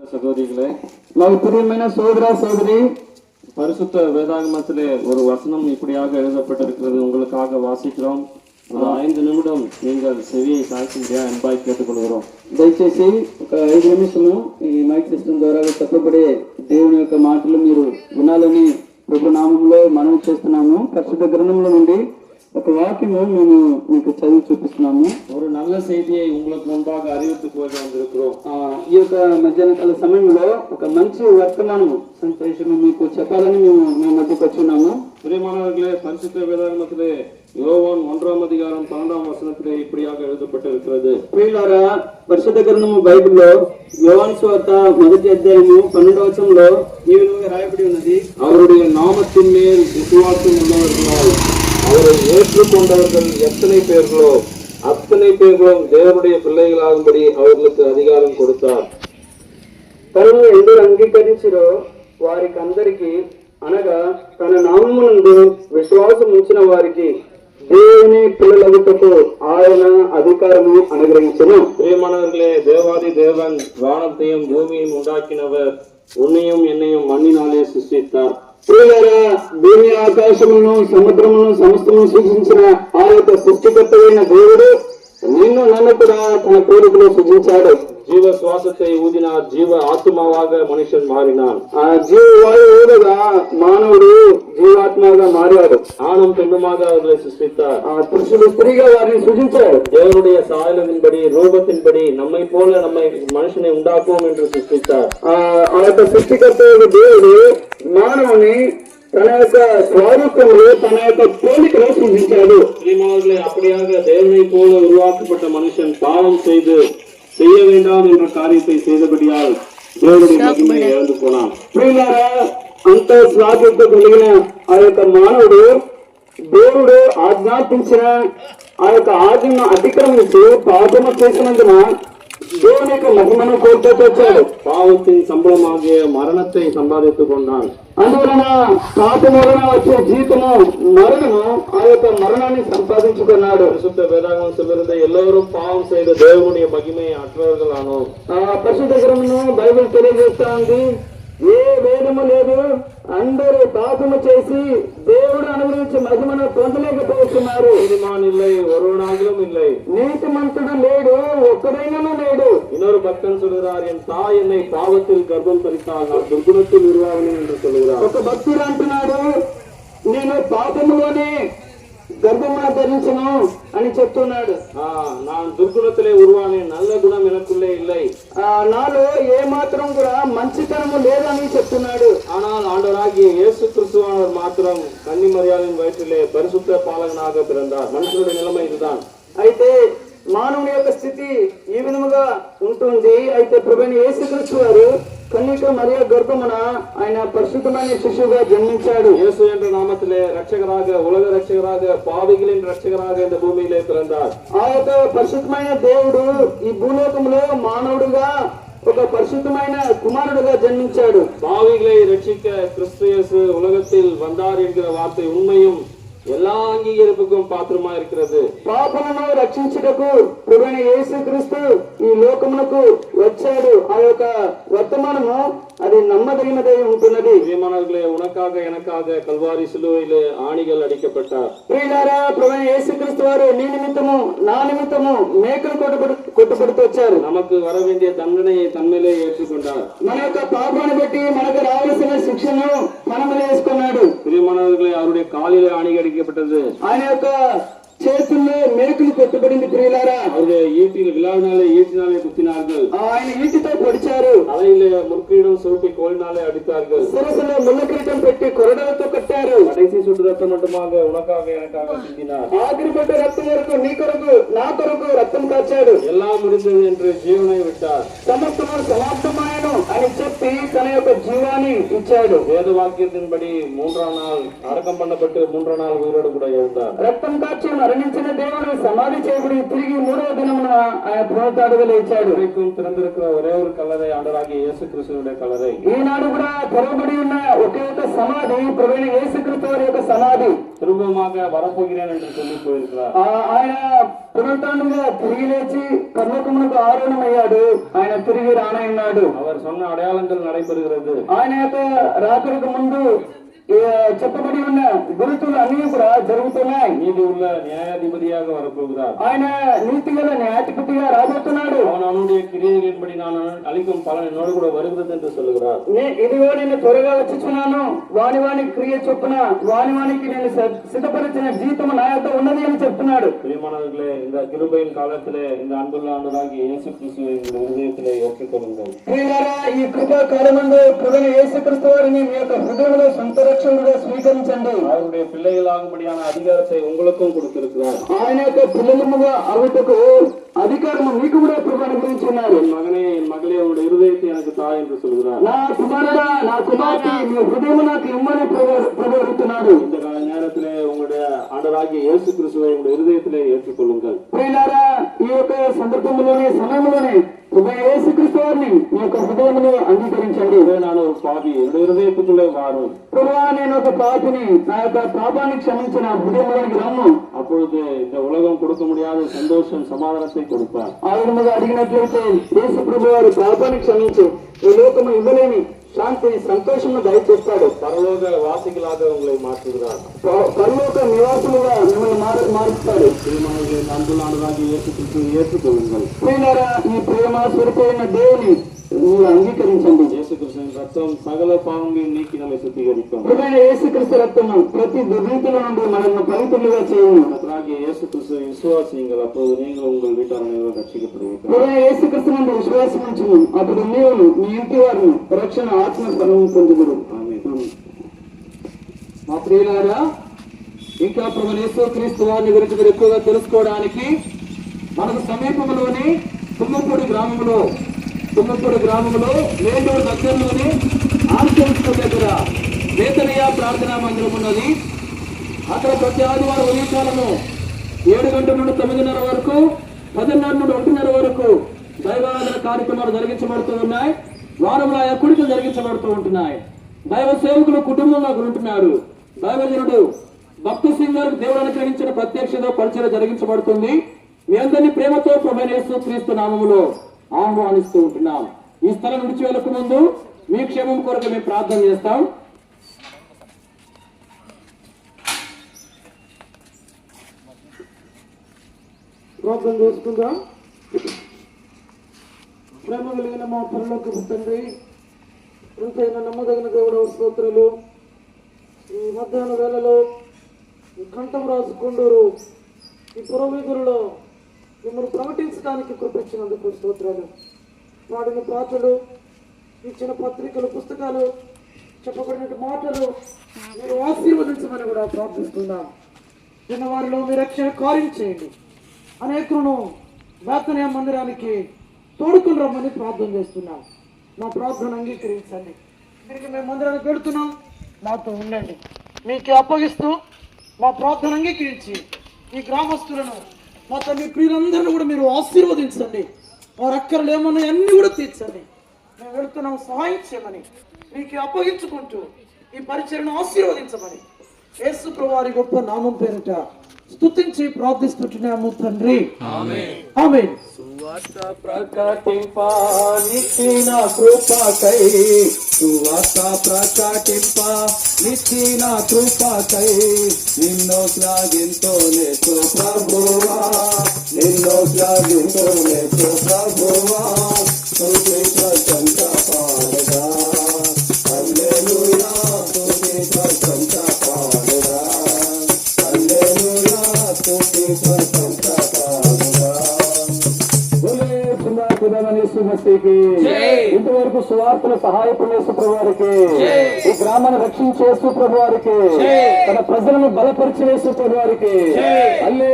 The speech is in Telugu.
சகோதரிகளே నాకు ప్రియమైన సోదర సోదరి பரிசுத்த வேதாகமத்திலே ஒரு வசனம் இப்படியாக எழுதப்பட்டிருக்கிறது உங்களுக்காக வாசிக்கிறோம் ஒரு ஐந்து நிமிடம் நீங்கள் செவியை சாய்க்கும்படியா அன்பாய் கேட்டுக்கொள்கிறோம் దయచేసి ఒక ఐదు నిమిషము ఈ మైక్ సిస్టమ్ ద్వారా చెప్పబడే దేవుని యొక్క మాటలు మీరు వినాలని ప్రభు నామంలో మనం చేస్తున్నాము పరిశుద్ధ గ్రంథంలో నుండి ఒక వాక్యము మేము మీకు చదివి చూపిస్తున్నాము ஒரு நல்ல செய்தியை உங்களுக்கு முன்பாக அறிவித்துக் கொண்டு வந்திருக்கிறோம் ఆ, ఈ యొక్క మధ్యాహ్న కాల సమయంలో ఒక మంచి వర్తమానము సంతోషము మీకు చెప్పాలని మేము మీ మధ్యకు వచ్చున్నాము பிரியமானவர்களே பரிசுத்த வேதாகமத்திலே யோவான் ஒன்றாம் அதிகாரம் பன்னெண்டாம் வசனத்திலே இப்படியாக எழுதப்பட்டிருக்கிறது ప్రియులారా పరిశుద్ధ గ్రంథము బైబిల్లో యోవాన్ స్వార్త మొదటి అధ్యాయము పన్నెండవ వచనంలో ఈ విధంగా రాయబడి ఉన్నది அவருடைய நாமத்தின் மேல் விசுவாசம் உள்ளவர்களால் அவரை ஏற்றுக்கொண்டவர்கள் எத்தனை பேர்களோ அத்தனை பேர்களும் தேவனுடைய பிள்ளைகளாகும்படி அவர்களுக்கு அதிகாரம் கொடுத்தார் తనను ఎందరు అంగీకరించిరో వారికి అందరికి అనగా తన నామమునందు విశ్వాసం ఉంచిన వారికి దేవుని పిల్లలగుటకు ఆయన అధికారము అనుగ్రహించను பிரியமானவர்களே தேவாதி தேவன் வானத்தையும் பூமியையும் உண்டாக்கினவர் உன்னையும் என்னையும் மண்ணினாலே சிருஷ்டித்தார் ప్రియులారా భూమి ఆకాశములను సముద్రమును సమస్తమును సృజించిన ఆ యొక్క సృష్టికర్తమైన దేవుడు నిన్ను నన్ను కూడా తన కోరికలో సృజించాడు ஜீவ சுவாசத்தை ஊதினார் ஜீவ ஆத்மாவாக மனுஷன் மாறினான் ఆ జీవవాయు ఊదగా మానవుడు జీవాత్మగా మారాడు ஆணும் பெண்ணுமாக அவர்களை சிருஷ்டித்தார் ఆ పురుషుడు స్త్రీగా వారిని సృజించాడు தேவனுடைய சாயலின்படி ரூபத்தின்படி நம்மை போல நம்மை மனுஷனை உண்டாக்குவோம் என்று சிருஷ்டித்தார் ఆ ఆ యొక్క సృష్టికర్త యొక్క దేవుడు మానవుని తన యొక్క స్వరూపంలో తన యొక్క పోలికలో సృజించాడు பிரியமானவர்களே அப்படியாக தேவனை போல உருவாக்கப்பட்ட மனுஷன் பாவம் செய்து செய்ய வேண்டாம் என்ற காரியத்தை செய்தபடியால் தேவனுடைய மகிமையை இழந்து போனான் ప్రియులారా అంత స్వాగత కలిగిన ఆ యొక్క మానవుడు దేవుడు ఆజ్ఞాపించిన ఆ యొక్క ఆజ్ఞను అతిక్రమించి పాపము చేసినందున ದೇವನಿಗೆ మహిమను ಕೊಡ್ತಾ ತೋಚಾಡು పావుతి ಸಂಬಳಮಾಗಿ ఆగే సంపాదిస్తూ కొన్నాడు అందువలన కాపు మరణ వచ్చే జీతము మరణము ఆ యొక్క మరణాన్ని సంపాదించుకున్నాడు. పరిశుద్ధ వేదాంగం సభ్యులంతా ఎల్లరూ పావం చేయద దేవుని మహిమే అట్లాను ఆ పరిశుద్ధ గ్రంథము బైబిల్ తెలియజేస్తా ఉంది. ఏ వేదము లేదు. అందరూ పాపము చేసి దేవుడు అనుగ్రహించి మహిమను పొందలేకపోతున్నారు. నీతి వరుణాగ్రం ఇల్లై లేడు. ఒక్కడైనా లేడు இன்னொரு பக்தன் சொல்கிறார் என் தாய் என்னை பாவத்தில் கர்ப்பம் தரித்தால் நான் துர்குணத்தில் உருவாகினேன் என்று சொல்கிறார் ఒక భక్తుడు అంటున్నాడు నేను పాపములోనే గర్భమున ధరించను అని చెప్తున్నాడు ஆ, நான் துர்குணத்திலே உருவானேன் நல்ல குணம் எனக்குள்ளே இல்லை ఆ నాలో ఏ మాత్రం కూడా మంచితనము లేదని చెప్తున్నాడు ஆனால் ஆண்டவராகிய இயேசு கிறிஸ்துவானவர் மாத்திரம் கன்னிமரியாவின் வயிற்றிலே பரிசுத்த பாலகனாக பிறந்தார் மனுஷனுடைய நிலைமை இதுதான் అయితే మానవుని యొక్క స్థితి ఈ విధముగా ఉంటుంది అయితే ప్రభుని యేసుక్రీస్తు వారు కన్యక మరియ గర్భమున ఆయన పరిశుద్ధమైన శిశువుగా జన్మించాడు இயேசு என்ற நாமத்திலே ரட்சகராக உலக ரட்சகராக பாவிகளின் ரட்சகராக இந்த பூமியிலே பிறந்தார் ఆ యొక్క పరిశుద్ధమైన దేవుడు ఈ భూలోకంలో మానవుడుగా ఒక పరిశుద్ధమైన కుమారుడుగా జన్మించాడు பாவிகளை ரட்சிக்க கிறிஸ்து இயேசு உலகத்தில் வந்தார் என்கிற வார்த்தை உண்மையும் எல்லா அங்கீகரிப்புக்கும் பாத்திரமா இருக்கிறது పాపలను రక్షించుటకు ప్రభువైన యేసుక్రీస్తు ఈ లోకమునకు వచ్చాడు ఆ యొక్క వర్తమానము అది నమ్మదగినదై ఉంటున్నది பிரியமானவர்களே உனக்காக எனக்காக கல்வாரி சிலுவையிலே ஆணிகள் அடிக்கப்பட்டார் ప్రియులారా ప్రభువైన యేసుక్రీస్తు వారు నీ నిమిత్తము నా నిమిత్తము మేకలు కొట్టబడు కొట్టబడుతూ వచ్చారు நமக்கு வர வேண்டிய தண்டனையை தன்மையிலே ஏற்றுக்கொண்டார் మన యొక్క పాపాన్ని బట్టి మనకు రావాల్సిన శిక్షను మనము వేసుకున్నాడు பிரியமானவர்களே அவருடைய காலிலே ஆணி அடிக்கப்பட்டது ఆయన యొక్క చేతుల్లో మేకులు కొట్టబడింది ఈటి విలానాలే ఈటినాలే కుత్తినార్గల్ ఆయన ఈటితో పొడిచారు అలైలే మురుకీయడం సూటి కోలినాలే అడితార్గల్ సిరసులో ముల్లకిరీటం పెట్టి కొరడలతో కట్టారు కడైసి సుట్టు రక్తం అంటుమాగా ఉనకాగా వెనకాగా తిరిగినారు ఆఖరి పట్టు రక్తం వరకు నీ కొరకు నా కొరకు రక్తం కాచాడు எல்லாம் முடிந்தது என்று ஜீவனை விட்டார் సమస్తము సమాప్తమాయను అని చెప్పి తన యొక్క జీవాన్ని ఇచ్చాడు வேத வாக்கியத்தின்படி மூன்றாம் நாள் அடக்கம் பண்ணப்பட்டு மூன்றாம் நாள் உயிரோடு கூட எழுந்தார் రక్తం కాచి మరణించిన దేవుడు సమాధి చేయబడి తిరిగి మూడవ దినమున ఆయన పునరుత్థానముగా లేచాడు இன்றைக்கும் திறந்திருக்கிற ஒரே ஒரு கல்லறை ஆண்டராகிய இயேசு கிறிஸ்துவனுடைய கல்லறை ఈనాడు కూడా తెరవబడి ఉన్న ఒకే ఒక సమాధి ప్రవీణ యేసుక్రీస్తు వారి యొక్క సమాధి திரும்பமாக வரப்போகிறேன் என்று சொல்லி போயிருக்கிறார் ఆ- ఆయన పునర్తాండుగా తిరిగి లేచి కర్మకమునకు ఆరోహణమయ్యాడు ఆయన తిరిగి రానయ్యాడు అవర్ సొన్న అడయాళంగా నడైపెరుగుతుంది ఆయన యొక్క రాకడకు ముందు చెప్పబడి ఉన్న గురుతులు అన్ని కూడా జరుగుతున్నాయి நீதி உள்ள நியாயாதிபதியாக வரப்போகிறார் ఆయన నీతి గల న్యాయాధిపతిగా రాబోతున్నాడు அவன் அவனுடைய கிரியைகளின்படி நான் அளிக்கும் பலன் என்னோடு கூட வருகிறது என்று சொல்லுகிறார் నే- ఇదిగో నేను త్వరగా వచ్చుచున్నాను వాని వాని క్రియ చొప్పున వాని వానికి నేను స- సిద్ధపరిచిన జీతం నా యొక్క ఉన్నది అని చెప్తున్నాడు பிரியமானவர்களே இந்த கிருபையின் காலத்திலே இந்த அன்புள்ள ஆண்டராகி இயேசு கிறிஸ்துவை உங்கள் இருதயத்திலே ஏற்றுக்கொள்ளுங்கள் ప్రియులారా ఈ కృపా కాలమందు ప్రభువైన యేసుక్రీస్తు వారిని మీ యొక్క హృదయంలో సొంత రక్షకుడుగా స్వీకరించండి அவருடைய பிள்ளைகளாகும்படியான அதிகாரத்தை உங்களுக்கும் கொடுத்திருக்கிறார் ఆయన యొక్క పిల్లలముగా అవిటకు అధికారం మీకు కూడా ప్రభు అనుగ్రహించున్నారు என் மகனே என் மகளே உங்களுடைய இருதயத்தை எனக்கு தா என்று சொல்கிறார் నా కుమారుడా నా కుమార్తె మీ హృదయం నాకు ఇమ్మని ప్రభు ప్రభు అడుగుతున్నాడు இந்த கால நேரத்திலே உங்களுடைய ஆண்டராகிய இயேசு கிறிஸ்துவை உங்களுடைய இருதயத்திலே ஏற்றுக்கொள்ளுங்கள் ప్రియులారా ఈ యొక్క సందర్భంలోనే సమయంలోనే நான் ஒரு பாவி என்னுடைய இருதயத்துக்குள்ளே வாரும் ప్రభా నేను ఒక పాపిని నా యొక్క పాపాన్ని క్షమించిన హృదయంలోనికి రమ్ము அப்பொழுது இந்த உலகம் கொடுக்க முடியாத சந்தோஷம் சமாதானத்தை கொடுப்பார் ఆ విధముగా అడిగినట్లయితే యేసు ప్రభు వారు పాపాన్ని క్షమించి ఈ లోకము ఇవ్వలేని శాంతిని సంతోషము దయచేస్తాడు பரலோக வாசிகளாக உங்களை மாற்றுகிறார் ప- పరలోక నివాసులుగా మిమ్మల్ని మారు మారుస్తాడు திருமணங்கள் அன்புள்ள ஆண்டராகிய இயேசு கிறிஸ்துவை ஏற்றுக்கொள்ளுங்கள் ప్రియులారా ఈ ప్రేమ స్వరూపమైన దేవుని మీరు అంగీకరించండి இயேசு கிறிஸ்துவின் ரத்தம் சகல பாவங்களையும் நீக்கி நம்மை சுத்திகரிக்கும் ప్రియమైన యేసుక్రీస్తు రక్తము ప్రతి దుర్నీతిలో నుండి మనల్ని పవిత్రులుగా చేయను கர்த்தராகிய இயேசு கிறிஸ்துவை விசுவாசியுங்கள் அப்போது நீங்கள் உங்கள் வீட்டார் அனைவரும் ரட்சிக்கப்படுவீர்கள் ప్రియమైన యేసుక్రీస్తు నుండి విశ్వాసం ఉంచును అప్పుడు నీవును నీ ఇంటి వారిని రక్షణ ఆత్మ ఫలము పొందుదురు ஆமென் మా ప్రియులారా ఇంకా ప్రభు యేసు క్రీస్తు వారిని గురించి మీరు ఎక్కువగా తెలుసుకోవడానికి మనకు సమీపంలోని తుమ్మపూడి గ్రామంలో తుమ్మపూడి గ్రామంలో మేటూరు దగ్గరలోని ఆర్కెస్ట్రా దగ్గర వేతనయ్య ప్రార్థనా మందిరం ఉన్నది. అక్కడ ప్రతి ఆదివారం ఉదయకాలము ఏడు గంటల నుండి తొమ్మిదిన్నర వరకు పదిన్నర నుండి ఒకటిన్నర వరకు దైవారాధన కార్యక్రమాలు జరిగించబడుతూ ఉన్నాయి. వారంలో ఆయా కుడికలు జరిగించబడుతూ ఉంటున్నాయి. దైవ సేవకులు కుటుంబంగా ఉంటున్నారు. దైవజనుడు భక్తి సింగర్ దేవుడు అనుగ్రహించిన ప్రత్యక్షత పరిచయం జరిగించబడుతుంది. మీ అందరినీ ప్రేమతో ప్రభనేసు క్రీస్తు నామములో ఆహ్వానిస్తూ ఉంటున్నాం ఈ స్థలం విడిచి వెళ్ళక ముందు మీ క్షేమం కొరకు మేము ప్రార్థన చేస్తాం. ప్రార్థన చేసుకుందాం. ప్రేమ కలిగిన మా పనులకు తండ్రి ఎంతైనా నమ్మదగిన దేవుడు స్తోత్రాలు. ఈ మధ్యాహ్న వేళలో కంఠం రాసుకుండూరు. ఈ పురోవీధులలో మిమ్మల్ని ప్రకటించడానికి కృపించినందుకు స్తోత్రాలు. వాడిన పాటలు ఇచ్చిన పత్రికలు పుస్తకాలు చెప్పబడిన మాటలు మీరు ఆశీర్వదించమని కూడా ప్రార్థిస్తున్నాం. చిన్న వారిలో మీ రక్షణ కార్యం చేయండి. అనేకులను వేతనయ మందిరానికి తోడుకుని రమ్మని ప్రార్థన చేస్తున్నాం. మా ప్రార్థన అంగీకరించండి. తిరిగి మేము మందిరానికి పెడుతున్నాం. మాతో ఉండండి. మీకు అప్పగిస్తూ మా ప్రార్థన అంగీకరించి ఈ గ్రామస్తులను మీ ప్రియులందరినీ కూడా మీరు ఆశీర్వదించండి. వారి అక్కర్లు ఏమన్నా అన్ని కూడా తీర్చండి. మేము వెళుతున్నాం సహాయం చేయమని మీకు అప్పగించుకుంటూ ఈ పరిచయను ఆశీర్వదించమని. యేసు ప్రభువారి గొప్ప నామం పేరిట స్తుతించి ప్రార్థిస్తుంటున్నాము తండ్రి. ఆమె సువార్త నిచ్చిన కృపకై సువార్త ప్రకటింప నిచ్చిన కృపకై నిన్నో ప్రభువా నిన్నో త్యాగింతో ప్రభువా. మసీకి ఇంతవరకు సువార్తల సహాయపడేసు ప్రభువారికి ఈ గ్రామాన్ని రక్షించేసు ప్రభువారికి తన ప్రజలను బలపరిచేసు ప్రభువారికి అల్లే